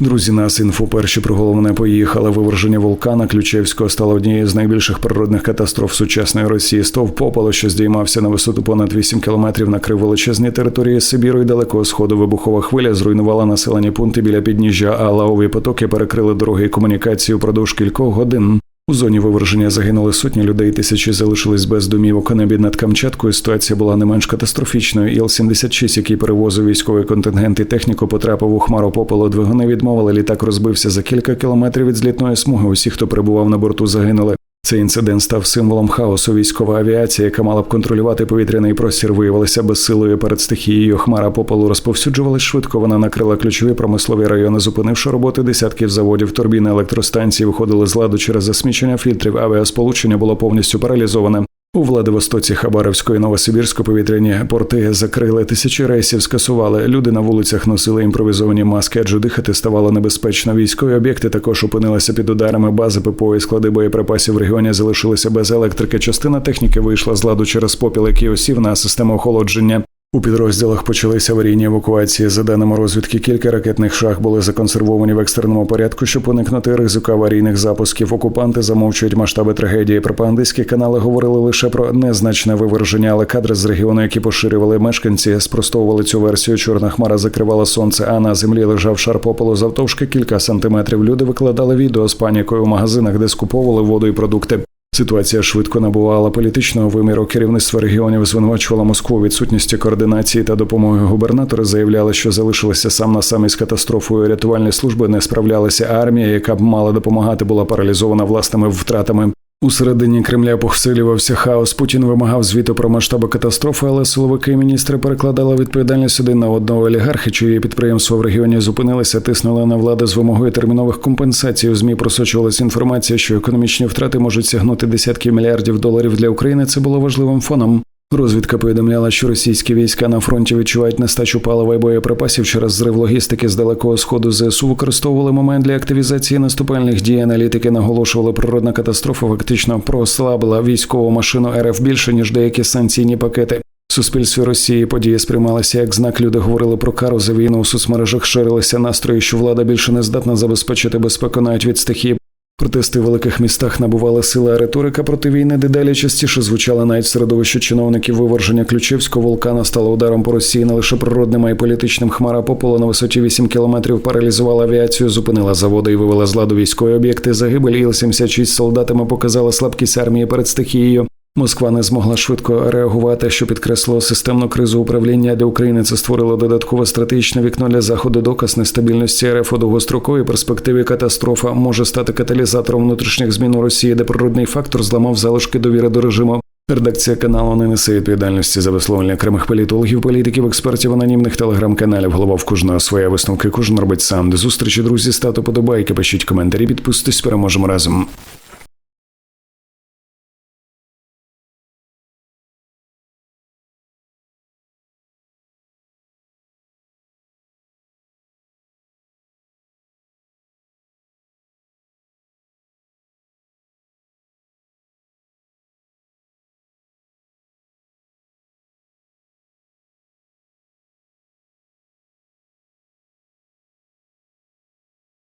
Друзі, нас інфо перші про головне поїхали. Виверження вулкана Ключевського стало однією з найбільших природних катастроф сучасної Росії. Стов попелу, що здіймався на висоту понад 8 кілометрів, накрив величезні території Сибіру і далекого сходу. Вибухова хвиля зруйнувала населені пункти біля підніжжя, а лавові потоки перекрили дороги і комунікації упродовж кількох годин. У зоні виверження загинули сотні людей, тисячі залишились без домівок. Небід над Камчаткою ситуація була не менш катастрофічною. Іл-76, який перевозив військовий контингент і техніку, потрапив у хмару попелу. Двигуни відмовили. Літак розбився за кілька кілометрів від злітної смуги. Усі, хто перебував на борту, загинули. Цей інцидент став символом хаосу. Військова авіація, яка мала б контролювати повітряний простір, виявилася безсилою перед стихією. Хмара попелу розповсюджувалась швидко. Вона накрила ключові промислові райони, зупинивши роботи десятків заводів. Турбіни електростанції виходили з ладу через засмічення фільтрів. Авіасполучення було повністю паралізоване. У Владивостоці, Хабаровської, Новосибірської повітряні порти закрили тисячі рейсів, скасували. Люди на вулицях носили імпровізовані маски, адже дихати ставало небезпечно. Військові об'єкти також опинилися під ударами бази ППО і склади боєприпасів в регіоні залишилися без електрики. Частина техніки вийшла з ладу через попіл, який осів на систему охолодження. У підрозділах почалися аварійні евакуації. За даними розвідки, кілька ракетних шах були законсервовані в екстреному порядку, щоб уникнути ризику аварійних запусків. Окупанти замовчують масштаби трагедії. Пропагандистські канали говорили лише про незначне виверження, але кадри з регіону, які поширювали мешканці, спростовували цю версію. Чорна хмара закривала сонце, а на землі лежав шар попелу завтовшки кілька сантиметрів. Люди викладали відео з панікою в магазинах, де скуповували воду і продукти. Ситуація швидко набувала політичного виміру. Керівництво регіонів звинувачувало Москву у відсутності координації та допомоги. Губернатори заявляли, що залишилися сам на самі з катастрофою. Рятувальні служби не справлялися. Армія, яка б мала допомагати, була паралізована власними втратами. У середині Кремля посилювався хаос. Путін вимагав звіту про масштаби катастрофи, але силовики і міністри перекладали відповідальність один на одного олігархи, чиї підприємства в регіоні зупинилися, тиснули на владу з вимогою термінових компенсацій. У змі просочувалася інформація, що економічні втрати можуть сягнути десятки мільярдів доларів для України. Це було важливим фоном. Розвідка повідомляла, що російські війська на фронті відчувають нестачу палива і боєприпасів через зрив логістики з далекого сходу. ЗСУ використовували момент для активізації наступальних дій. Аналітики наголошували, природна катастрофа фактично прослабила військову машину РФ більше ніж деякі санкційні пакети. В суспільстві Росії події сприймалися як знак. Люди говорили про кару за війну у соцмережах. Ширилися настрої, що влада більше не здатна забезпечити безпеку навіть від стихії. Протести в великих містах набували сили, а риторика проти війни дедалі частіше звучала навіть в середовищі чиновників. Виверження Ключевського вулкана стало ударом по Росії не лише природним, а й політичним. Хмара попола на висоті 8 кілометрів паралізувала авіацію, зупинила заводи і вивела з ладу військові об'єкти. Загибель Іл-76 з солдатами показала слабкість армії перед стихією. Москва не змогла швидко реагувати, що підкреслило системну кризу управління для України. Це створило додаткове стратегічне вікно для заходу. Доказ нестабільності РФ у довгостроковій перспективі катастрофа може стати каталізатором внутрішніх змін у Росії, де природний фактор зламав залишки довіри до режиму. Редакція каналу не несе відповідальності за висловлення окремих політологів, політиків, експертів, анонімних телеграм-каналів. Голова в кожного своя висновки. Кожен робить сам. До зустрічі, друзі, стату подобайки, пишіть коментарі, підписуйтесь, переможемо разом.